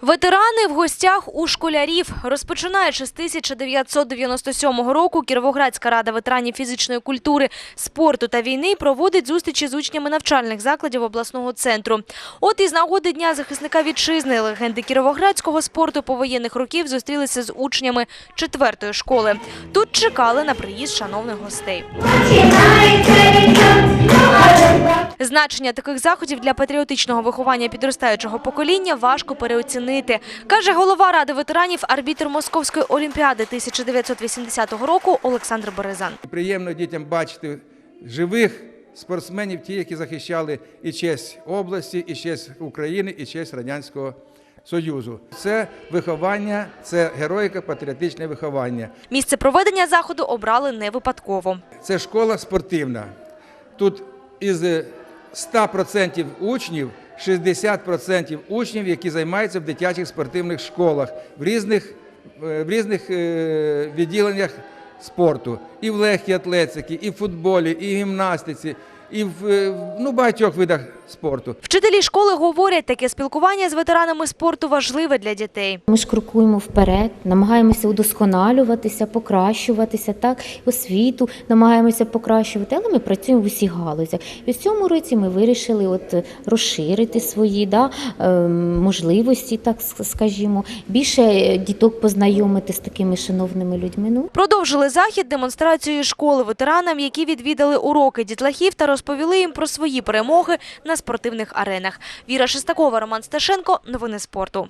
Ветерани в гостях у школярів. Розпочинаючи з 1997 року, Кіровоградська рада ветеранів фізичної культури, спорту та війни проводить зустрічі з учнями навчальних закладів обласного центру. От із нагоди Дня захисника вітчизни легенди кіровоградського спорту повоєнних років зустрілися з учнями четвертої школи. Тут чекали на приїзд шановних гостей. Значення таких заходів для патріотичного виховання підростаючого покоління важко переоцінити, каже голова ради ветеранів, арбітр Московської олімпіади 1980 року Олександр Березан. Приємно дітям бачити живих спортсменів, ті, які захищали і честь області, і честь України, і честь Радянського Союзу. Це виховання, це героїка, патріотичне виховання. Місце проведення заходу обрали не випадково. Це школа спортивна. Тут із 100% учнів 60% учнів, які займаються в дитячих спортивних школах в різних, е, в різних е, відділеннях спорту. І в легкій атлетиці, і в футболі, і в гімнастиці, і в е, ну, багатьох видах спорту. Вчителі школи говорять, таке спілкування з ветеранами спорту важливе для дітей. Ми ж крокуємо вперед, намагаємося удосконалюватися, покращуватися, так освіту намагаємося покращувати, але ми працюємо в усіх галузях. І в цьому році ми вирішили от розширити свої да, ем, можливості, так скажімо, більше е, діток познайомити з такими шановними людьми. Ну, Продовжили захід демонстрацією школи ветеранам, які відвідали уроки дітлахів та розповіли їм про свої перемоги на спортивних аренах. Віра Шестакова, Роман Сташенко. Новини спорту.